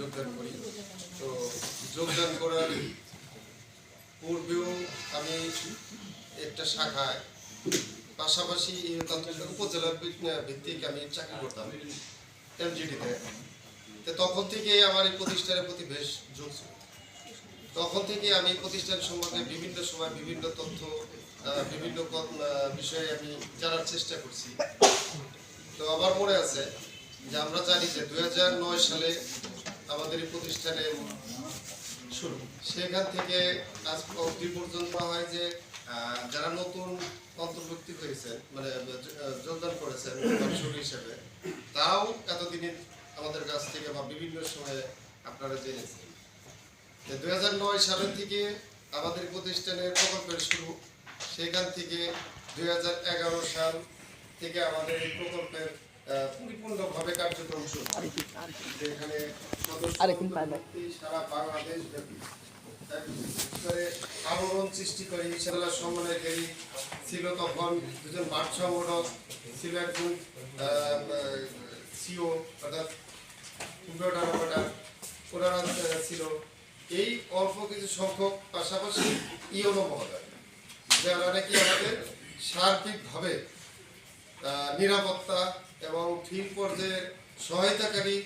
যোগদান করি। তো যোগদান করার পূর্বেও আমি একটা শাখায় পাশাপাশি তান্ত্রিক উপজেলা ভিত্তিক আমি চাকরি করতাম এলজিডিতে তো তখন থেকে আমার এই প্রতিষ্ঠানের প্রতি বেশ যোগ ছিল। তখন থেকে আমি প্রতিষ্ঠান সম্পর্কে বিভিন্ন সময় বিভিন্ন তথ্য বিভিন্ন বিষয়ে আমি জানার চেষ্টা করছি। তো আমার মনে আছে যে আমরা জানি যে দুই হাজার নয় সালে আমাদের এই প্রতিষ্ঠানে শুরু। সেখান থেকে আজ অবধি পর্যন্ত হয় যে যারা নতুন অন্তর্ভুক্তি হয়েছে মানে যোগদান করেছেন দর্শক হিসেবে তাও এতদিনে আমাদের কাছ থেকে বা বিভিন্ন সময়ে আপনারা জেনেছেন। দুই হাজার নয় সালের থেকে আমাদের প্রতিষ্ঠানের প্রকল্পের শুরু, সেখান থেকে দুই হাজার এগারো সাল থেকে আমাদের এই প্রকল্পের পরিপূর্ণভাবে কার্যক্রম শুরু। যেখানে সারা বাংলাদেশ ব্যাপী। করে সৃষ্টি করে ইনশাল্লাহ সম্মানের ছিল তখন দুজন মাঠ সংগঠক ছিল একজন সিও অর্থাৎ কম্পিউটার অপারেটর ওনারা ছিল। এই অল্প কিছু সংখ্যক পাশাপাশি ইওনো মহোদয় যারা নাকি আমাদের সার্বিকভাবে নিরাপত্তা এবং ফিল্ড পর্যায়ের সহায়তাকারী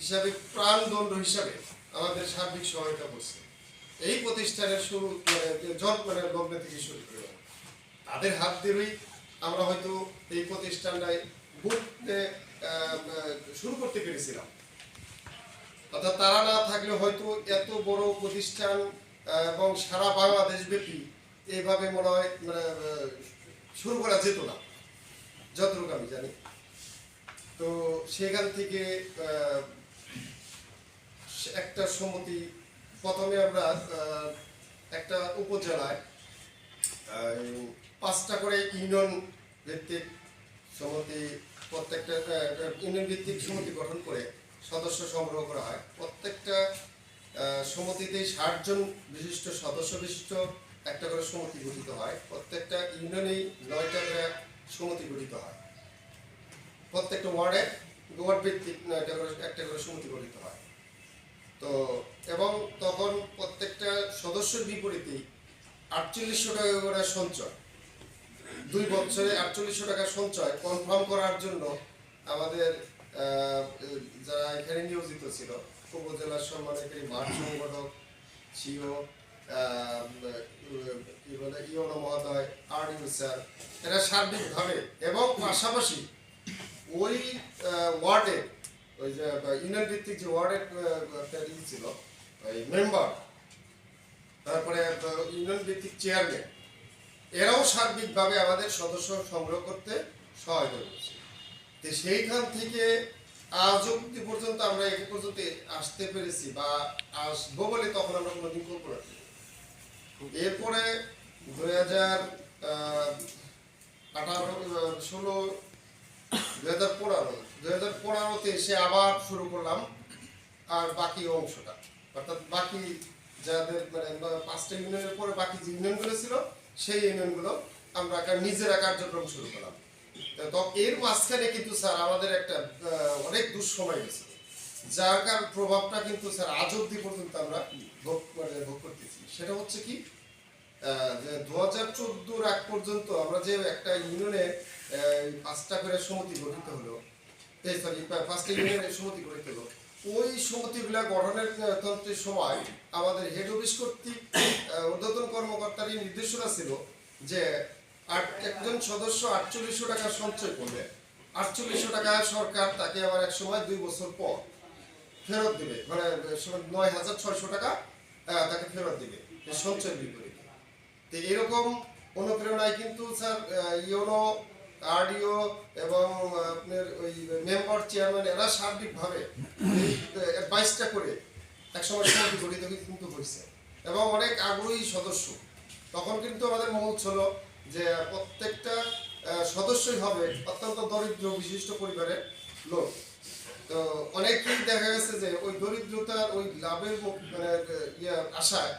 হিসাবে প্রাণদণ্ড হিসাবে আমাদের সার্বিক সহায়তা করছে। এই প্রতিষ্ঠানের শুরু মানে জন্ম মানে লগ্ন থেকে শুরু করে। তাদের হাত ধরেই আমরা হয়তো এই প্রতিষ্ঠানটায় বুঝতে শুরু করতে পেরেছিলাম। অর্থাৎ তারা না থাকলে হয়তো এত বড় প্রতিষ্ঠান এবং সারা বাংলাদেশ ব্যাপী এইভাবে মনে হয় মানে শুরু করা যেত না। যতটুকু আমি জানি। তো সেখান থেকে একটা সমিতি প্রথমে আমরা একটা উপজেলায় পাঁচটা করে ইউনিয়ন ভিত্তিক সমিতি প্রত্যেকটা ইউনিয়ন ভিত্তিক সমিতি গঠন করে সদস্য সংগ্রহ করা হয়। প্রত্যেকটা সমিতিতেই ষাট জন বিশিষ্ট সদস্য বিশিষ্ট একটা করে সমিতি গঠিত হয়। প্রত্যেকটা ইউনিয়নেই নয়টা করে সমিতি গঠিত হয়। প্রত্যেকটা ওয়ার্ডে ওয়ার্ড ভিত্তিক একটা করে সমিতি গঠিত হয়। তো, এবং তখন প্রত্যেকটা সদস্যের বিপরীতেই আটচল্লিশশো টাকা করে সঞ্চয়। দুই বছরে আটচল্লিশশো টাকা সঞ্চয় কনফার্ম করার জন্য আমাদের যারা এখানে নিয়োজিত ছিল, উপজেলার সম্মানিত মাঠ সংগঠক, সিও কি বলে, ইওনো মহোদয়, আর স্যার, এরা সার্বিকভাবে এবং পাশাপাশি ওই ওয়ার্ডে, ওই যে ইউনিয়ন ভিত্তিক যে ওয়ার্ডের ছিল, ওই মেম্বার তারপরে ইউনিয়ন ভিত্তিক চেয়ারম্যান এরাও সার্বিকভাবে আমাদের সদস্য সংগ্রহ করতে সহায়তা করছে। তো সেইখান থেকে আজ অব্দি পর্যন্ত আমরা এই পর্যন্ত আসতে পেরেছি বা আসব বলে তখন আমরা কোনোদিন কল্পনা করি এরপরে দুই হাজার আঠারো ষোলো দুই হাজার পনেরো, দুই হাজার পনেরোতে এসে আবার শুরু করলাম, আর বাকি অংশটা। অর্থাৎ বাকি যাদের মানে পাঁচটা ইউনিয়নের পরে বাকি যে ইউনিয়নগুলো ছিল, সেই ইউনিয়নগুলো আমরা নিজেরা কার্যক্রম শুরু করলাম। তো এর মাঝখানে কিন্তু স্যার আমাদের একটা অনেক দুঃসময় গেছে। যার কারণ প্রভাবটা কিন্তু স্যার আজ অব্দি পর্যন্ত আমরা ভোগ মানে ভোগ করতেছি। সেটা হচ্ছে কি আগ পর্যন্ত আমরা যে একটা ইউনিয়নে পাঁচটা করে সমিতি গঠিত হলো, এই সরি পাঁচটা ইউনিয়নের সমিতি গঠিত হলো, ওই সমিতিগুলা গঠনের তন্ত্রের সময় আমাদের হেড অফিস কর্তৃক কর্মকর্তারই নির্দেশনা ছিল যে একজন সদস্য আটচল্লিশশো টাকা সঞ্চয় করবে। আটচল্লিশশো টাকা সরকার তাকে আবার এক সময় দুই বছর পর ফেরত দিবে। মানে নয় হাজার ছয়শো টাকা তাকে ফেরত দিবে সঞ্চয় বিপরীতে। তো এরকম অনুপ্রেরণায় কিন্তু স্যার ইউনো আরডিও এবং আপনার ওই মেম্বার চেয়ারম্যান, এরা সার্বিকভাবে বাইশটা করে একসময় সমিতি গঠিত কিন্তু হয়েছে। এবং অনেক আগ্রহী সদস্য। তখন কিন্তু আমাদের মূল ছিল যে প্রত্যেকটা সদস্যই হবে অত্যন্ত দরিদ্র বিশিষ্ট পরিবারের লোক। তো অনেকেই দেখা গেছে যে ওই দরিদ্রতার ওই লাভের মানে ইয়ে আশায়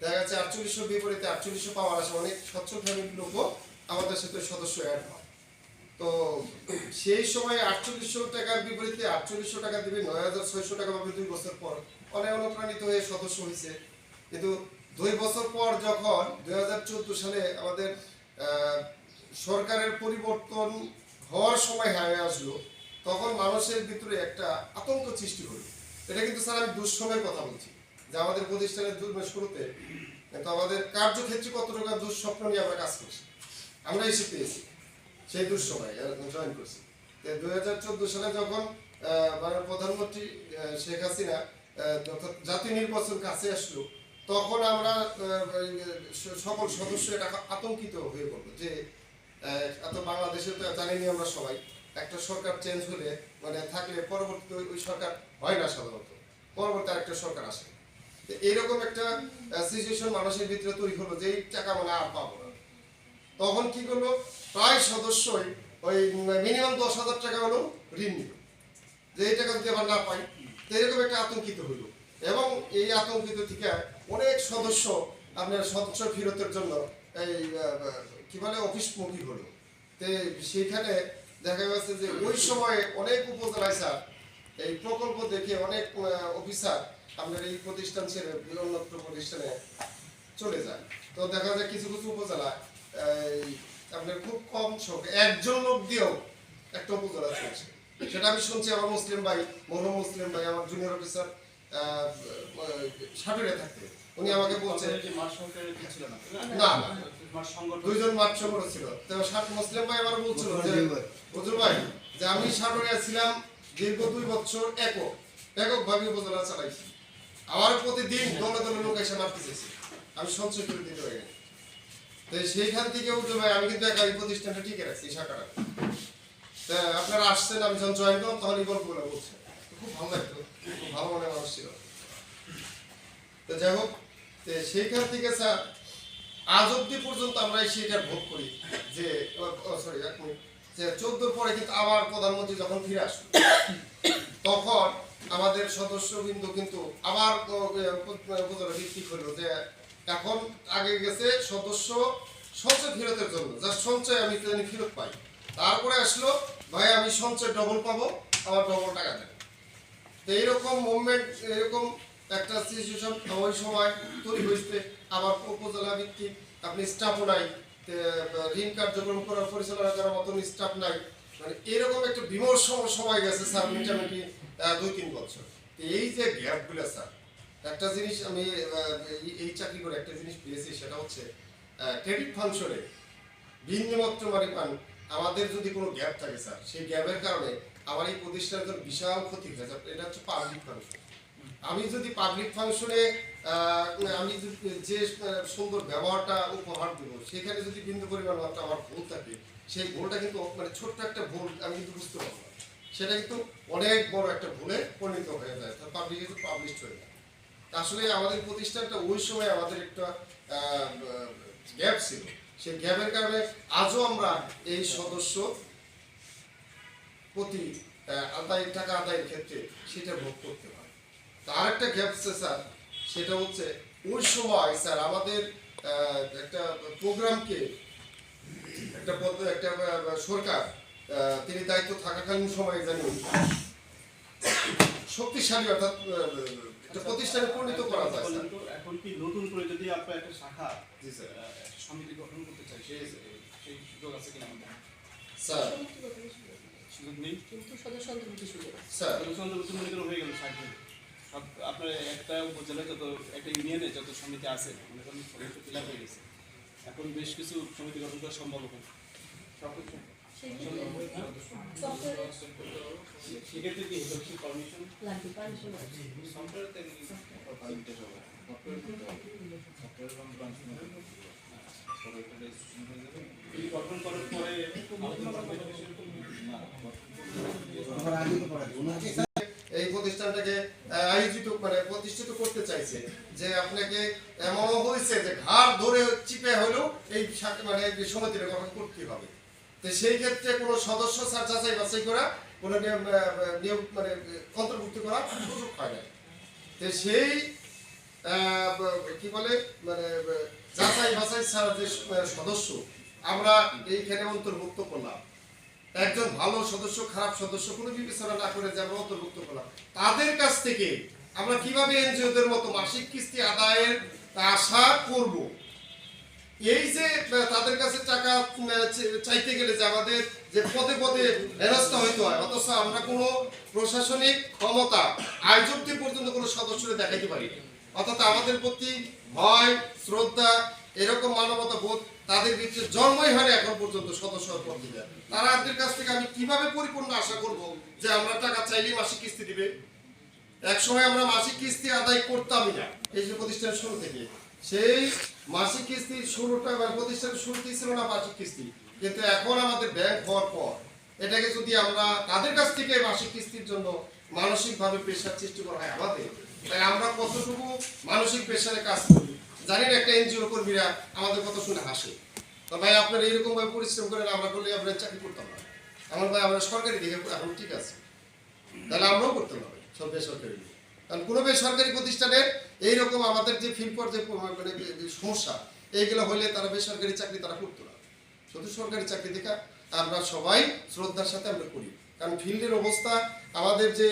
দেখা যাচ্ছে আটচল্লিশশো বিপরীতে আটচল্লিশশো পাওয়ার আশা অনেক সচ্ছল ফ্যামিলির লোকও আমাদের সাথে সদস্য অ্যাড হয়। তো সেই সময় আটচল্লিশশো টাকার বিপরীতে আটচল্লিশশো টাকা দিবে, নয় হাজার ছয়শো টাকা পাবে দুই বছর পর অনেক অনুপ্রাণিত হয়ে সদস্য হয়েছে। কিন্তু দুই বছর পর যখন দুই হাজার চোদ্দ সালে আমাদের সরকারের পরিবর্তন হওয়ার সময় হয়ে, আসলো, তখন মানুষের ভিতরে একটা আতঙ্ক সৃষ্টি হলো। এটা কিন্তু স্যার আমি দুঃসময়ের কথা বলছি। আমাদের প্রতিষ্ঠানের দু- শুরুতে কিন্তু আমাদের কার্যক্ষেত্রে কত টাকা দুঃস্বপ্ন নিয়ে আমরা কাজ করছি? আমরা এসে পেয়েছি, সেই দুঃসময় জয়েন করছি। দুই হাজার চোদ্দ সালে যখন প্রধানমন্ত্রী শেখ হাসিনা জাতীয় নির্বাচন কাছে আসলো, তখন আমরা সকল সদস্য এটা আতঙ্কিত হয়ে পড়ল যে এত বাংলাদেশে তো জানিনি আমরা সবাই, একটা সরকার চেঞ্জ হলে মানে থাকলে পরবর্তীতে ওই- সরকার হয় না সাধারণত। পরবর্তী আরেকটা সরকার আসে। এরকম একটা সিচুয়েশন মানুষের ভিতরে তৈরি হলো যে এই টাকা মানে আর পাবো না। তখন কি করল? প্রায় সদস্যই ওই মিনিমাম দশ হাজার টাকা হলো ঋণ নিল। যে এই টাকা যদি আবার না পাই এরকম একটা আতঙ্কিত হইল। এবং এই আতঙ্কিত থেকে অনেক সদস্য আপনার সদস্য ফেরতের জন্য এই কি বলে, অফিসমুখী হলো। তো সেইখানে দেখা গেছে যে ওই সময়ে অনেক উপজেলায় স্যার এই প্রকল্প দেখে অনেক অফিসার আপনার এই প্রতিষ্ঠান ছেড়ে অন্যত্র প্রতিষ্ঠানে চলে যায় তো দেখা যায় কিছু কিছু উপজেলায় এই আপনার খুব কম সংখ্যা একজন লোক দিয়েও একটা উপজেলা চলছে। সেটা আমি শুনছি আমার মুসলিম ভাই মরহুম মুসলিম ভাই আমার জুনিয়র অফিসার সাটুরে থাকতে উনি আমাকে বলছে আপনাদের কি মাঠ ছিল না? দুইজন মাঠ সংগ্রহ ছিল। তো সাত মুসলিম ভাই আমার বলছিল যে হুজুর ভাই। যে আমি সাটুরে ছিলাম দীর্ঘ দুই বছর একক। একক ভাবে উপজেলা চালাইছি। আমার প্রতিদিন দলে দলে লোক এসে মারতে চাইছে। আমি সঞ্চয় করে দিতে পারি না। তো সেইখান থেকে হুজুর ভাই, আমি কিন্তু একা প্রতিষ্ঠানটা টিকে রাখছি শাখাটা। তা আপনারা আসছেন, আমি যখন জয়েন করলাম তখন এই গল্পগুলো বলছেন খুব ভালো লাগতো, খুব ভালো মনে মানুষ ছিল। তো যাই হোক সেইখান থেকে স্যার, আজ অব্দি পর্যন্ত আমরা সেটা ভোগ করি যে সরি এক মিনিট। যে চোদ্দোর পরে কিন্তু আবার প্রধানমন্ত্রী যখন ফিরে আসলো তখন আমাদের সদস্যবৃন্দ কিন্তু আবার ভিত্তিক হলো যে এখন আগে গেছে সদস্য সঞ্চয় ফেরতের জন্য। যার সঞ্চয় আমি জানি ফেরত পাই। তারপরে আসলো, ভাই, আমি সঞ্চয় ডবল পাবো, আমার ডবল টাকা দেন। তো এইরকম মুভমেন্ট এরকম একটা সিচুয়েশন ওই সময় তৈরি হয়েছে। আবার উপজেলা ভিত্তিক আপনি স্টাফও নাই ঋণ কার্যক্রম করার পরিচালনা করার মতন স্টাফ নাই। মানে এরকম একটা বিমর্ষ সময় গেছে স্যার, মোটামুটি দুই তিন বছর। এই যে গ্যাপগুলো, স্যার, একটা জিনিস আমি এই- চাকরি করে একটা জিনিস পেয়েছি, সেটা হচ্ছে ক্রেডিট ফাংশনে ভিন্নমাত্র মানে পান, আমাদের যদি কোনো গ্যাপ থাকে, স্যার, সেই গ্যাপের কারণে আমার এই প্রতিষ্ঠানের বিশাল ক্ষতি হয়ে যায়। এটা হচ্ছে পাবলিক ফাংশন আমি যদি পাবলিক ফাংশনে আমি যে সুন্দর ব্যবহারটা উপহার দেব সেখানে যদি বিন্দু পরিমাণ মাত্রা আমার ভুল থাকে সেই ভুলটা কিন্তু মানে ছোট্ট একটা ভুল আমি কিন্তু বুঝতে পারব সেটা কিন্তু অনেক বড় একটা ভুলে পরিণত হয়ে যায় পাবলিক কিন্তু পাবলিশ হয়ে যায়। আসলে আমাদের প্রতিষ্ঠানটা ওই সময় আমাদের একটা গ্যাপ ছিল। সেই গ্যাপের কারণে আজও আমরা এই সদস্য প্রতি আহ, আদায় টাকা আদায়ের ক্ষেত্রে সেটা ভোগ করতে হয় তো আরেকটা গ্যাপ আছে স্যার সেটা হচ্ছে ওই সময় স্যার আমাদের একটা প্রোগ্রামকে একটা পদ- একটা সরকার তিনি দায়িত্ব থাকাকালীন সময়ে জানি শক্তিশালী অর্থাৎ একটা প্রতিষ্ঠানে পরিণত করা যায় স্যার এখন তো- এখন কি নতুন করে যদি আপনার একটা শাখা জি স্যার সমিতি গঠন করতে চাই সেই সেই সুযোগ আছে কিনা আমাদের? স্যার সুযোগ নেই? কিন্তু সদস্য অন্তর্ভুক্তি সুযোগ স্যার সদস্য অন্তর্ভুক্ত মনে করেন হয়ে গেল ষাট আপনার একটা উপজেলায় যত একটা ইউনিয়নে যত সমিতি আছে মনে করেন সদস্য ফিল হয়ে গেছে। এখন বেশ কিছু সমিতি গঠন করা সম্ভব এখন সেক্ষেত্রে সফটওয়্যার কি? পারমিশন গঠন করার পরে এই প্রতিষ্ঠানটাকে আয়োজিত মানে প্রতিষ্ঠিত করতে চাইছে। যে আপনাকে এমন হয়েছে যে ঘাড় ধরে চিপে হলেও এই মানে এই সমিতিটা গঠন করতে হবে। তো সেই ক্ষেত্রে কোনো সদস্য স্যার যাচাই বাছাই করা, কোনো নিয়ম মানে অন্তর্ভুক্ত করা সুযোগ হয় না। তো সেই কি বলে মানে যাচাই বাছাই ছাড়া যে সদস্য, আমরা এইখানে অন্তর্ভুক্ত করলাম। একজন ভালো সদস্য, খারাপ সদস্য, কোনো বিবেচনা না করে যে আমরা অন্তর্ভুক্ত করলাম তাদের কাছ থেকে আমরা কীভাবে এনজিওদের মতো মাসিক কিস্তি আদায়ের আশা করব এই যে তাদের কাছে টাকা চাইতে গেলে যে আমাদের যে পদে পদে হেনস্থ হইতে হয়, অথচ আমরা কোনো প্রশাসনিক ক্ষমতা অব্দি পর্যন্ত কোনো সদস্যকে দেখাইতে পারি। অর্থাৎ আমাদের প্রতি ভয়, শ্রদ্ধা, এরকম মানবতা বোধ তাদের ভিতরে জন্মই হয় এখন পর্যন্ত সদস্য পদে তারা আমাদের কাছ থেকে আমি কীভাবে পরিপূর্ণ আশা করব যে আমরা টাকা চাইলেই মাসিক কিস্তি দিবে? এক সময় আমরা মাসিক কিস্তি আদায় করতামই না। এই যে প্রতিষ্ঠানের শুরু থেকে। সেই মাসিক কিস্তির শুরুটা বা প্রতিষ্ঠানের শুরুতেই ছিল না মাসিক কিস্তি। কিন্তু এখন আমাদের ব্যাংক হওয়ার পর, এটাকে যদি আমরা তাদের কাছ থেকে মাসিক কিস্তির জন্য মানসিকভাবে প্রেশার সৃষ্টি করা হয় আমাদের তাই আমরা কতটুকু মানসিক প্রেশারে কাজ করি? জানি না একটা এনজিও কর্মীরা আমাদের কথা শুনে হাসে। তো ভাই, আপনারা এরকম ভাবে পরিশ্রম করেন, আমরা করলে আমরা চাকরি করতাম না আমার ভাই, আমরা সরকারি দিকে, এখন ঠিক আছে। তাহলে আমরাও করতে পারব সব বেসরকারি। কারণ কোনো বেসরকারি প্রতিষ্ঠানের এইরকম আমাদের যে ফিল পর যে মানে সমস্যা, এইগুলো হলে তারা বেসরকারি চাকরি তারা করতো না। শুধু সরকারি চাকরি দেখা আমরা সবাই শ্রদ্ধার সাথে আমরা করি। কারণ ফিল্ডের অবস্থা, আমাদের যে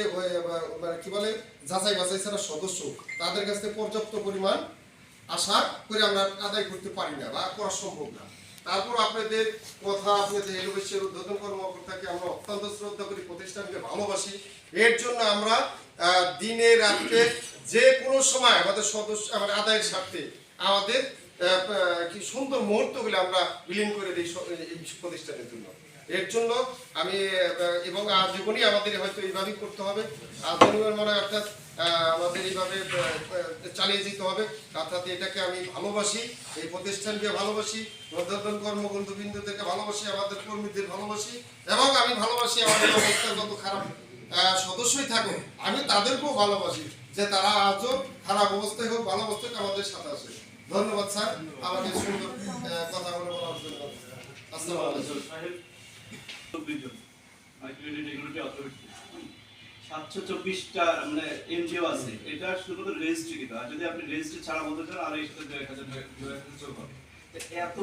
মানে কি বলে যাচাই বাছাই ছাড়া সদস্য, তাদের কাছ থেকে পর্যাপ্ত পরিমাণ আশা করে আমরা আদায় করতে পারি না বা করা সম্ভব না। তারপর আপনাদের কথা, আপনাদের এলোবেশের উদ্বোধন কর্মকর্তাকে আমরা অত্যন্ত শ্রদ্ধা করি প্রতিষ্ঠানকে ভালোবাসি। এর জন্য আমরা দিনে, রাত্রে যে কোনো সময় আমাদের সদস্য, আমাদের আদায়ের স্বার্থে আমাদের কি সুন্দর মুহূর্তগুলো আমরা বিলীন করে দিই এই প্রতিষ্ঠানের জন্য। এর জন্য আমি এবং আজীবনই আমাদের হয়তো এইভাবেই করতে হবে আজীবনের মনে অর্থাৎ আমাদের এইভাবে চালিয়ে যেতে হবে, অর্থাৎ এটাকে আমি ভালোবাসি, এই প্রতিষ্ঠানকে ভালোবাসি প্রধান কর্মবন্ধুবৃন্দদেরকে ভালোবাসি, আমাদের কর্মীদের ভালোবাসি, এবং আমি ভালোবাসি আমাদের অবস্থা যত খারাপ সদস্যই থাকুক, আমি তাদেরকেও ভালোবাসি, যে তারা আজও খারাপ অবস্থায় হোক, ভালো অবস্থায় আমাদের সাথে আসে ধন্যবাদ, স্যার। আমাকে সুন্দর কথাগুলো বলার জন্য। আসসালামু আলাইকুম। সাতশো মানে আছে। এটা শুধুমাত্র রেজিস্ট্রি যদি আপনি রেজিস্ট্রি ছাড়া বলতে চান আর এই সাথে এক হাজার এত